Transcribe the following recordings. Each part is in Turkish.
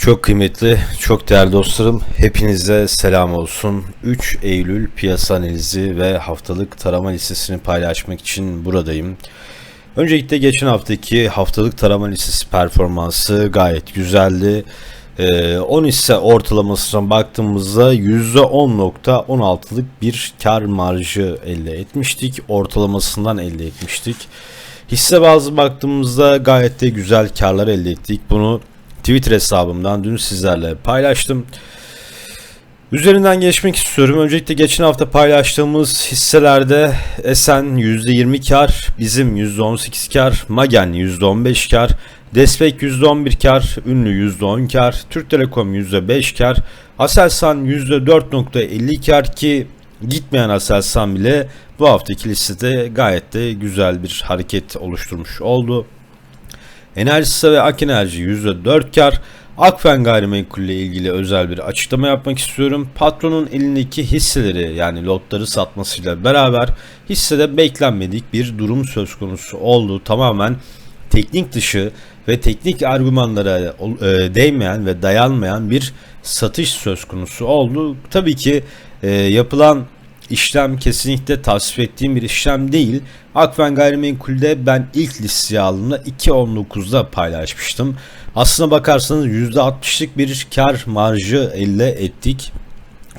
Çok kıymetli, çok değerli dostlarım, hepinize selam olsun. 3 Eylül piyasa analizi ve haftalık tarama listesini paylaşmak için buradayım. Öncelikle geçen haftaki haftalık tarama listesi performansı gayet güzeldi. Ee, 10 hisse ortalamasına baktığımızda %10.16'lık bir kar marjı elde etmiştik. Ortalamasından elde etmiştik. Hisse bazı baktığımızda gayet de güzel karlar elde ettik. Bunu Twitter hesabımdan dün sizlerle paylaştım. Üzerinden geçmek istiyorum. Öncelikle geçen hafta paylaştığımız hisselerde Esen %20 kar, bizim %18 kar, Magen %15 kar, Despek %11 kar, Ünlü %10 kar, Türk Telekom %5 kar, Aselsan %4.50 kar ki gitmeyen Aselsan bile bu haftaki listede gayet de güzel bir hareket oluşturmuş oldu. Enerjisa ve Ak Enerji %4 kar. Akfen Gayrimenkul ile ilgili özel bir açıklama yapmak istiyorum. Patronun elindeki hisseleri yani lotları satmasıyla beraber hissede beklenmedik bir durum söz konusu oldu. Tamamen teknik dışı ve teknik argümanlara e, değmeyen ve dayanmayan bir satış söz konusu oldu. Tabii ki e, yapılan işlem kesinlikle tasvip ettiğim bir işlem değil. Akfen Gayrimenkul'de ben ilk listeye aldığımda 2.19'da paylaşmıştım. Aslına bakarsanız %60'lık bir kar marjı elde ettik.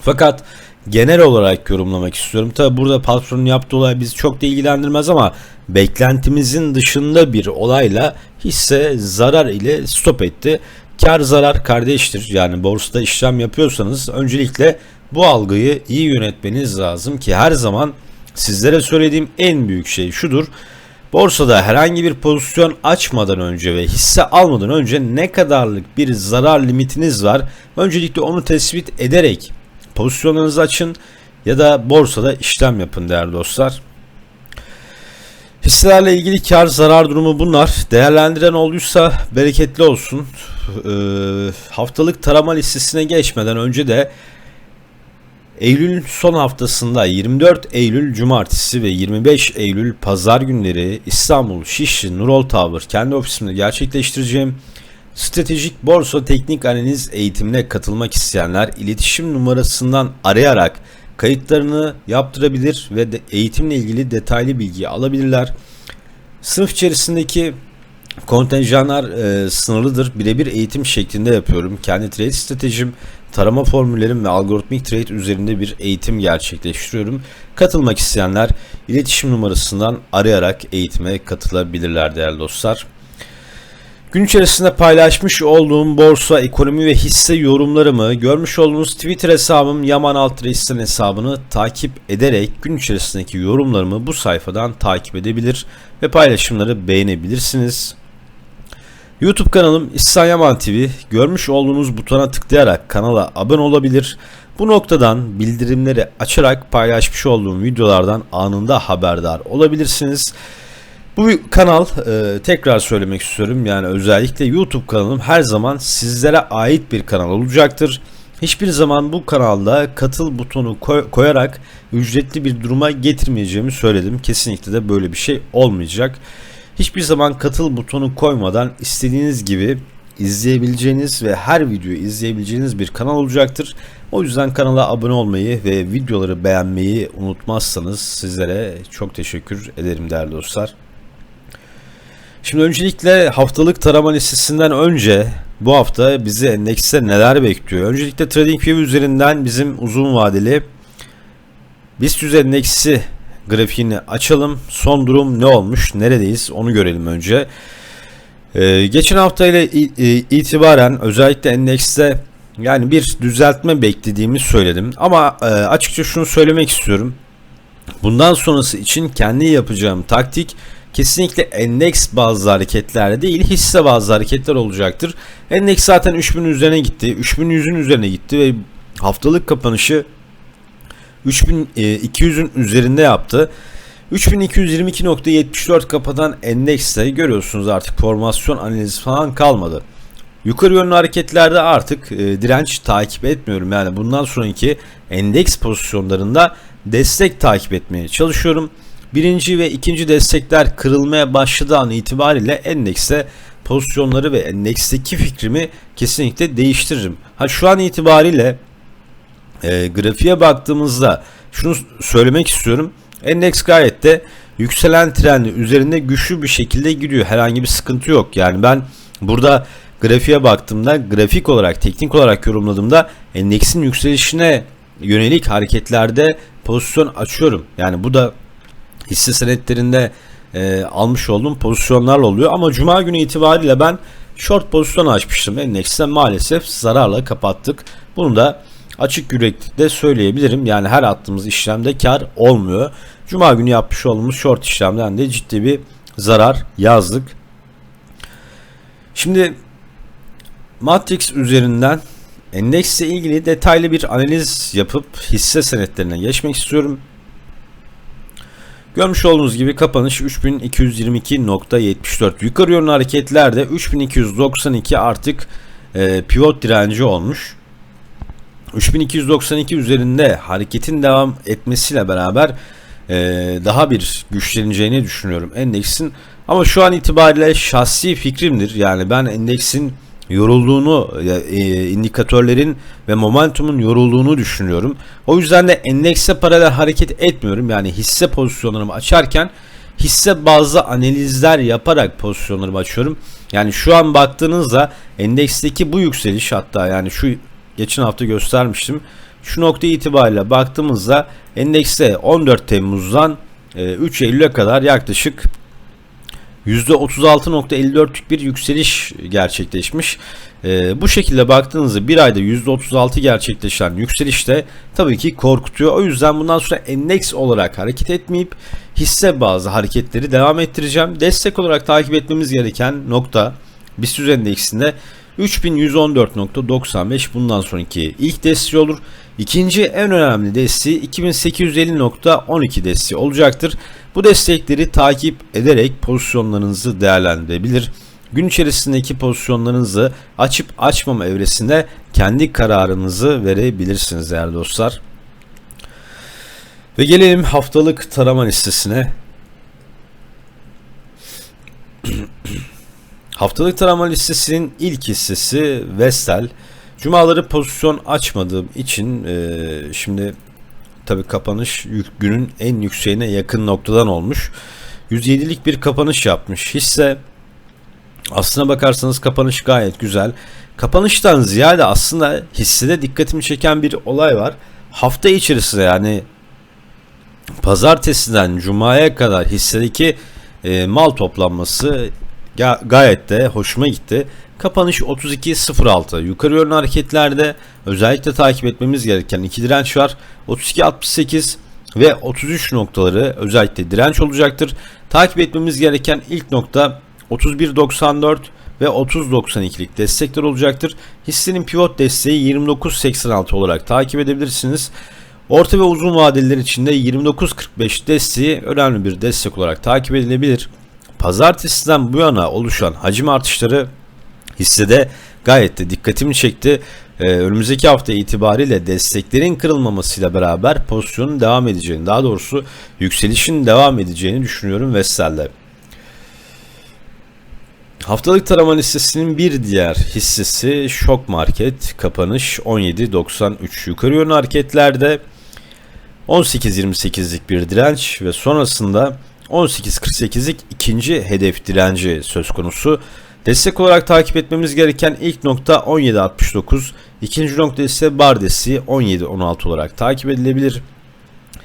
Fakat genel olarak yorumlamak istiyorum. Tabi burada patronun yaptığı olay bizi çok da ilgilendirmez ama beklentimizin dışında bir olayla hisse zarar ile stop etti. Kar zarar kardeştir. Yani borsada işlem yapıyorsanız öncelikle bu algıyı iyi yönetmeniz lazım ki her zaman sizlere söylediğim en büyük şey şudur. Borsada herhangi bir pozisyon açmadan önce ve hisse almadan önce ne kadarlık bir zarar limitiniz var? Öncelikle onu tespit ederek pozisyonlarınızı açın ya da borsada işlem yapın değerli dostlar. Hisselerle ilgili kar zarar durumu bunlar. Değerlendiren olduysa bereketli olsun. Ee, haftalık tarama listesine geçmeden önce de Eylül son haftasında 24 Eylül Cumartesi ve 25 Eylül Pazar günleri İstanbul Şişli Nurol Tower kendi ofisimde gerçekleştireceğim stratejik borsa teknik analiz eğitimine katılmak isteyenler iletişim numarasından arayarak kayıtlarını yaptırabilir ve de eğitimle ilgili detaylı bilgi alabilirler. Sınıf içerisindeki kontenjanlar e, sınırlıdır. Birebir eğitim şeklinde yapıyorum. Kendi trade stratejim tarama formüllerim ve algoritmik trade üzerinde bir eğitim gerçekleştiriyorum. Katılmak isteyenler iletişim numarasından arayarak eğitime katılabilirler değerli dostlar. Gün içerisinde paylaşmış olduğum borsa, ekonomi ve hisse yorumlarımı görmüş olduğunuz Twitter hesabım Yaman Alt Reis'ten hesabını takip ederek gün içerisindeki yorumlarımı bu sayfadan takip edebilir ve paylaşımları beğenebilirsiniz. YouTube kanalım İhsan Yaman TV. Görmüş olduğunuz butona tıklayarak kanala abone olabilir. Bu noktadan bildirimleri açarak paylaşmış olduğum videolardan anında haberdar olabilirsiniz. Bu kanal e, tekrar söylemek istiyorum yani özellikle YouTube kanalım her zaman sizlere ait bir kanal olacaktır. Hiçbir zaman bu kanalda katıl butonu koy, koyarak ücretli bir duruma getirmeyeceğimi söyledim. Kesinlikle de böyle bir şey olmayacak. Hiçbir zaman katıl butonu koymadan istediğiniz gibi izleyebileceğiniz ve her videoyu izleyebileceğiniz bir kanal olacaktır. O yüzden kanala abone olmayı ve videoları beğenmeyi unutmazsanız sizlere çok teşekkür ederim değerli dostlar. Şimdi öncelikle haftalık tarama listesinden önce bu hafta bizi endekste neler bekliyor? Öncelikle TradingView üzerinden bizim uzun vadeli BIST endeksi grafiğini açalım. Son durum ne olmuş? Neredeyiz? Onu görelim önce. Ee, geçen hafta ile itibaren özellikle endekste yani bir düzeltme beklediğimi söyledim. Ama e, açıkça şunu söylemek istiyorum. Bundan sonrası için kendi yapacağım taktik kesinlikle endeks bazı hareketlerle değil hisse bazı hareketler olacaktır. Endeks zaten 3000 üzerine gitti. 3100'ün üzerine gitti ve haftalık kapanışı 3200'ün üzerinde yaptı. 3222.74 kapatan endekste görüyorsunuz artık formasyon analizi falan kalmadı. Yukarı yönlü hareketlerde artık e, direnç takip etmiyorum. Yani bundan sonraki endeks pozisyonlarında destek takip etmeye çalışıyorum. Birinci ve ikinci destekler kırılmaya başladığı an itibariyle endekste pozisyonları ve endeksteki fikrimi kesinlikle değiştiririm. Ha şu an itibariyle e, grafiğe baktığımızda şunu söylemek istiyorum. Endeks gayet de yükselen trendi üzerinde güçlü bir şekilde gidiyor. Herhangi bir sıkıntı yok. Yani ben burada grafiğe baktığımda grafik olarak teknik olarak yorumladığımda endeksin yükselişine yönelik hareketlerde pozisyon açıyorum. Yani bu da hisse senetlerinde e, almış olduğum pozisyonlarla oluyor. Ama cuma günü itibariyle ben short pozisyon açmıştım. Endekste maalesef zararla kapattık. Bunu da açık yüreklikle söyleyebilirim. Yani her attığımız işlemde kar olmuyor. Cuma günü yapmış olduğumuz short işlemden de ciddi bir zarar yazdık. Şimdi Matrix üzerinden endeksle ilgili detaylı bir analiz yapıp hisse senetlerine geçmek istiyorum. Görmüş olduğunuz gibi kapanış 3222.74 yukarı yönlü hareketlerde 3292 artık e, pivot direnci olmuş. 3292 üzerinde hareketin devam etmesiyle beraber e, daha bir güçleneceğini düşünüyorum endeksin. Ama şu an itibariyle şahsi fikrimdir. Yani ben endeksin yorulduğunu, e, indikatörlerin ve momentumun yorulduğunu düşünüyorum. O yüzden de endekse paralel hareket etmiyorum. Yani hisse pozisyonlarımı açarken hisse bazı analizler yaparak pozisyonlarımı açıyorum. Yani şu an baktığınızda endeksteki bu yükseliş hatta yani şu geçen hafta göstermiştim. Şu nokta itibariyle baktığımızda endekste 14 Temmuz'dan 3 e, Eylül'e kadar yaklaşık %36.54'lük bir yükseliş gerçekleşmiş. Ee, bu şekilde baktığınızda bir ayda %36 gerçekleşen yükselişte tabii ki korkutuyor. O yüzden bundan sonra endeks olarak hareket etmeyip hisse bazı hareketleri devam ettireceğim. Destek olarak takip etmemiz gereken nokta BIST endeksinde 3114.95 bundan sonraki ilk desteği olur. İkinci en önemli desteği 2850.12 desteği olacaktır. Bu destekleri takip ederek pozisyonlarınızı değerlendirebilir. Gün içerisindeki pozisyonlarınızı açıp açmama evresinde kendi kararınızı verebilirsiniz değerli dostlar. Ve gelelim haftalık tarama listesine. Haftalık tarama listesinin ilk hissesi Vestel. Cumaları pozisyon açmadığım için e, şimdi tabi kapanış günün en yükseğine yakın noktadan olmuş. 107'lik bir kapanış yapmış hisse. Aslına bakarsanız kapanış gayet güzel. Kapanıştan ziyade aslında hissede dikkatimi çeken bir olay var. Hafta içerisinde yani pazartesiden cumaya kadar hissedeki e, mal toplanması gayet de hoşuma gitti. Kapanış 32.06. Yukarı yönlü hareketlerde özellikle takip etmemiz gereken iki direnç var. 32.68 ve 33 noktaları özellikle direnç olacaktır. Takip etmemiz gereken ilk nokta 31.94 ve 30.92'lik destekler olacaktır. Hissenin pivot desteği 29.86 olarak takip edebilirsiniz. Orta ve uzun vadeliler için de 29.45 desteği önemli bir destek olarak takip edilebilir. Pazartesiden bu yana oluşan hacim artışları hissede gayet de dikkatimi çekti. Ee, önümüzdeki hafta itibariyle desteklerin kırılmamasıyla beraber pozisyonun devam edeceğini, daha doğrusu yükselişin devam edeceğini düşünüyorum Vestel'de. Haftalık tarama listesinin bir diğer hissesi Şok Market kapanış 17.93 yukarı yönlü hareketlerde 18.28'lik bir direnç ve sonrasında 18.48'lik ikinci hedef direnci söz konusu. Destek olarak takip etmemiz gereken ilk nokta 17.69, ikinci nokta ise bar desteği 17.16 olarak takip edilebilir.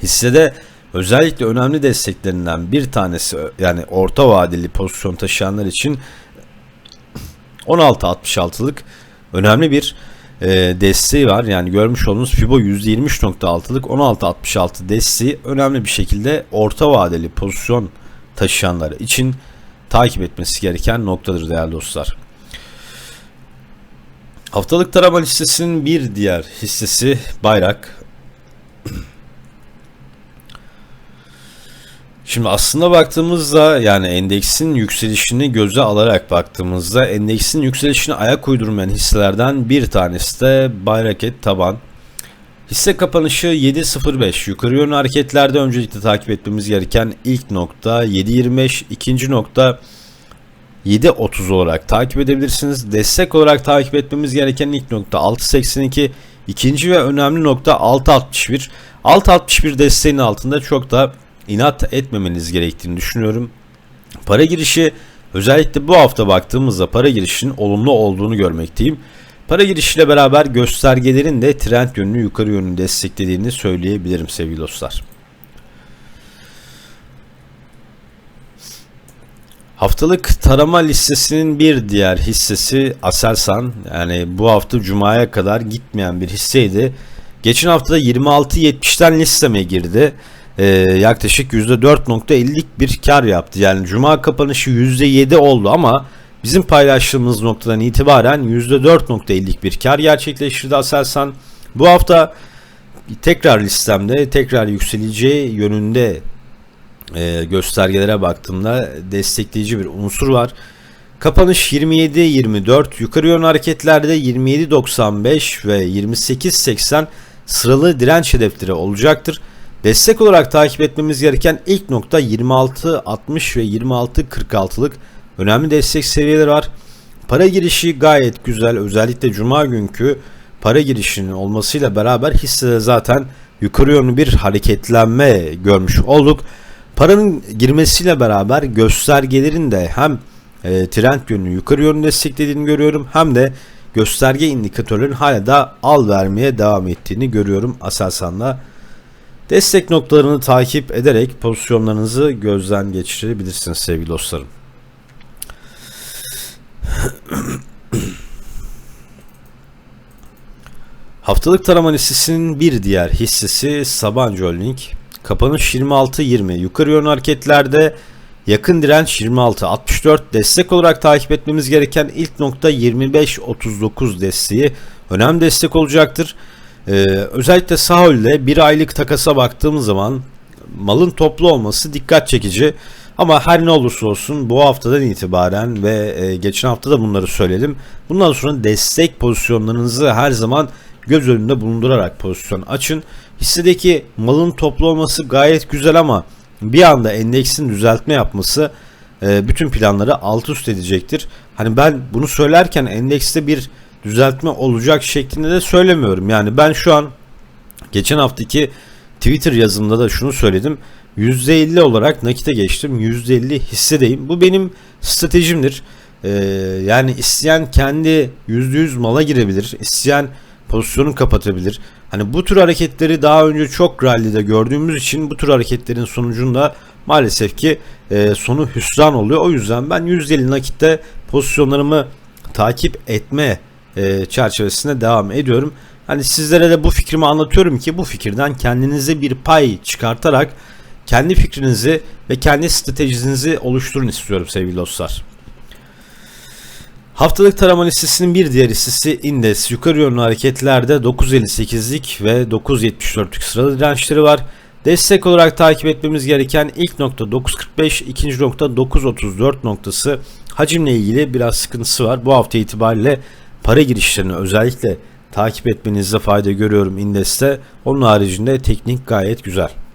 Hissede özellikle önemli desteklerinden bir tanesi yani orta vadeli pozisyon taşıyanlar için 16.66'lık önemli bir e, desteği var. Yani görmüş olduğunuz Fibo %23.6'lık 16.66 desteği önemli bir şekilde orta vadeli pozisyon taşıyanlar için takip etmesi gereken noktadır değerli dostlar. Haftalık tarama listesinin bir diğer hissesi Bayrak. Şimdi aslında baktığımızda yani endeksin yükselişini göze alarak baktığımızda endeksin yükselişine ayak uydurmayan hisselerden bir tanesi de Bayraket Taban. Hisse kapanışı 7.05. Yukarı yönlü hareketlerde öncelikle takip etmemiz gereken ilk nokta 7.25, ikinci nokta 7.30 olarak takip edebilirsiniz. Destek olarak takip etmemiz gereken ilk nokta 6.82, ikinci ve önemli nokta 6.61. 6.61 desteğin altında çok da inat etmemeniz gerektiğini düşünüyorum. Para girişi özellikle bu hafta baktığımızda para girişinin olumlu olduğunu görmekteyim. Para girişiyle beraber göstergelerin de trend yönünü yukarı yönünü desteklediğini söyleyebilirim sevgili dostlar. Haftalık tarama listesinin bir diğer hissesi Aselsan. Yani bu hafta Cuma'ya kadar gitmeyen bir hisseydi. Geçen hafta 26.70'ten listeme girdi. Ee, yaklaşık %4.50'lik bir kar yaptı. Yani Cuma kapanışı %7 oldu ama bizim paylaştığımız noktadan itibaren %4.50'lik bir kar gerçekleştirdi Aselsan. Bu hafta tekrar listemde tekrar yükseleceği yönünde e, göstergelere baktığımda destekleyici bir unsur var. Kapanış 27-24 yukarı yön hareketlerde 27-95 ve 28-80 sıralı direnç hedefleri olacaktır. Destek olarak takip etmemiz gereken ilk nokta 26-60 ve 26-46'lık önemli destek seviyeleri var. Para girişi gayet güzel. Özellikle cuma günkü para girişinin olmasıyla beraber hissede zaten yukarı yönlü bir hareketlenme görmüş olduk. Paranın girmesiyle beraber göstergelerin de hem e, trend yönünü yukarı yönlü desteklediğini görüyorum hem de gösterge indikatörlerin hala da al vermeye devam ettiğini görüyorum Aselsan'la. Destek noktalarını takip ederek pozisyonlarınızı gözden geçirebilirsiniz sevgili dostlarım. Haftalık tarama listesinin bir diğer hissesi Sabancı Holding. Kapanış 26-20. Yukarı yön hareketlerde yakın direnç 26-64. Destek olarak takip etmemiz gereken ilk nokta 25-39 desteği. Önemli destek olacaktır. Ee, özellikle Sahol'de bir aylık takasa baktığımız zaman malın toplu olması dikkat çekici. Ama her ne olursa olsun bu haftadan itibaren ve e, geçen hafta da bunları söyledim. Bundan sonra destek pozisyonlarınızı her zaman göz önünde bulundurarak pozisyon açın. Hissedeki malın toplu olması gayet güzel ama bir anda endeksin düzeltme yapması e, bütün planları alt üst edecektir. Hani ben bunu söylerken endekste bir düzeltme olacak şeklinde de söylemiyorum. Yani ben şu an geçen haftaki Twitter yazımda da şunu söyledim. %50 olarak nakite geçtim. %50 hissedeyim. Bu benim stratejimdir. Ee, yani isteyen kendi %100 mala girebilir. İsteyen pozisyonu kapatabilir. Hani bu tür hareketleri daha önce çok rally'de gördüğümüz için bu tür hareketlerin sonucunda maalesef ki e, sonu hüsran oluyor. O yüzden ben %50 nakitte pozisyonlarımı takip etme e, çerçevesinde devam ediyorum. Hani sizlere de bu fikrimi anlatıyorum ki bu fikirden kendinize bir pay çıkartarak kendi fikrinizi ve kendi stratejinizi oluşturun istiyorum sevgili dostlar. Haftalık tarama listesinin bir diğer listesi Indes. Yukarı yönlü hareketlerde 9.58'lik ve 9.74'lük sıralı dirençleri var. Destek olarak takip etmemiz gereken ilk nokta 9.45, ikinci nokta 9.34 noktası. Hacimle ilgili biraz sıkıntısı var. Bu hafta itibariyle para girişlerini özellikle takip etmenizde fayda görüyorum Indes'te. Onun haricinde teknik gayet güzel.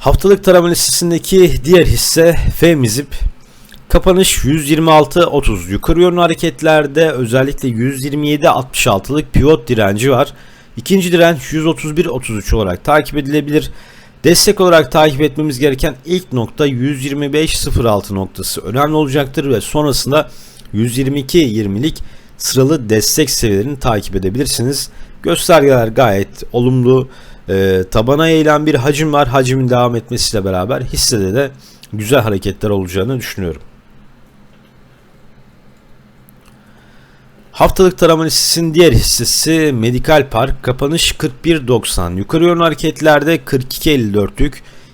Haftalık tarama listesindeki diğer hisse Femizip. Kapanış 126.30 yukarı yönlü hareketlerde özellikle 127.66'lık pivot direnci var. İkinci direnç 131.33 olarak takip edilebilir. Destek olarak takip etmemiz gereken ilk nokta 125.06 noktası önemli olacaktır ve sonrasında 122.20'lik sıralı destek seviyelerini takip edebilirsiniz. Göstergeler gayet olumlu. E, tabana eğilen bir hacim var. Hacimin devam etmesiyle beraber hissede de güzel hareketler olacağını düşünüyorum. Haftalık tarama listesinin diğer hissesi Medikal Park kapanış 41.90 yukarı yönlü hareketlerde 42.54'lük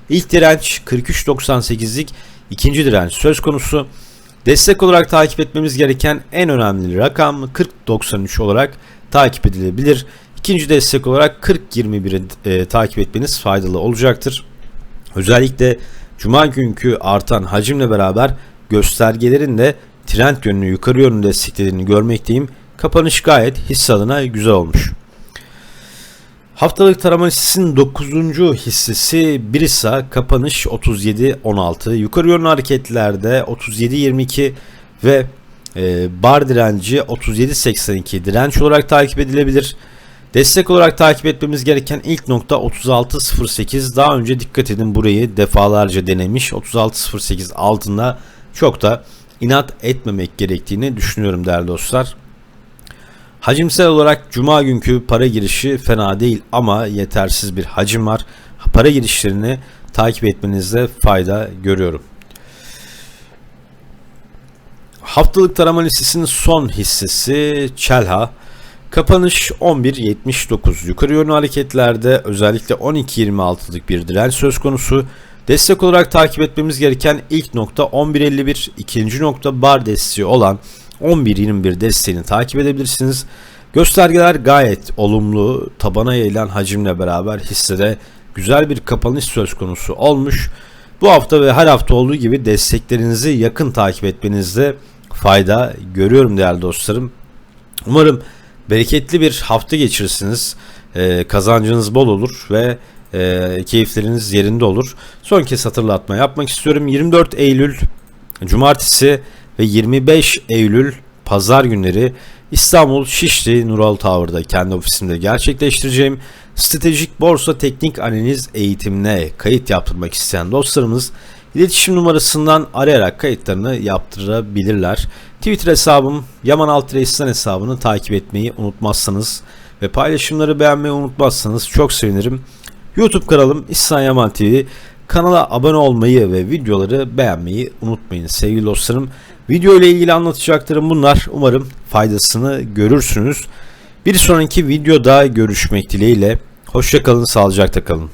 ilk direnç 43.98'lik ikinci direnç söz konusu. Destek olarak takip etmemiz gereken en önemli rakam 40.93 olarak takip edilebilir. İkinci destek olarak 40.21'i e, takip etmeniz faydalı olacaktır. Özellikle Cuma günkü artan hacimle beraber göstergelerin de trend yönünü yukarı yönlü desteklediğini görmekteyim. Kapanış gayet hisse adına güzel olmuş. Haftalık tarama listesinin 9. hissesi Brisa kapanış 37-16. Yukarı yönlü hareketlerde 37-22 ve e, bar direnci 37-82 direnç olarak takip edilebilir. Destek olarak takip etmemiz gereken ilk nokta 36.08. Daha önce dikkat edin burayı defalarca denemiş. 36.08 altında çok da inat etmemek gerektiğini düşünüyorum değerli dostlar. Hacimsel olarak cuma günkü para girişi fena değil ama yetersiz bir hacim var. Para girişlerini takip etmenizde fayda görüyorum. Haftalık tarama listesinin son hissesi Çelha. Kapanış 11.79. Yukarı yönlü hareketlerde özellikle 12.26'lık bir direnç söz konusu. Destek olarak takip etmemiz gereken ilk nokta 11.51, ikinci nokta bar desteği olan 11.21 desteğini takip edebilirsiniz. Göstergeler gayet olumlu. Tabana yayılan hacimle beraber hissede güzel bir kapanış söz konusu olmuş. Bu hafta ve her hafta olduğu gibi desteklerinizi yakın takip etmenizde fayda görüyorum değerli dostlarım. Umarım bereketli bir hafta geçirirsiniz. Ee, kazancınız bol olur ve e, keyifleriniz yerinde olur. Son kez hatırlatma yapmak istiyorum. 24 Eylül Cumartesi ve 25 Eylül Pazar günleri İstanbul Şişli Nural Tower'da kendi ofisimde gerçekleştireceğim stratejik borsa teknik analiz eğitimine kayıt yaptırmak isteyen dostlarımız iletişim numarasından arayarak kayıtlarını yaptırabilirler. Twitter hesabım Yaman Altreis'ten hesabını takip etmeyi unutmazsanız ve paylaşımları beğenmeyi unutmazsanız çok sevinirim. YouTube kanalım İhsan Yaman TV. Kanala abone olmayı ve videoları beğenmeyi unutmayın sevgili dostlarım. Video ile ilgili anlatacaklarım bunlar. Umarım faydasını görürsünüz. Bir sonraki videoda görüşmek dileğiyle. Hoşçakalın, sağlıcakla kalın.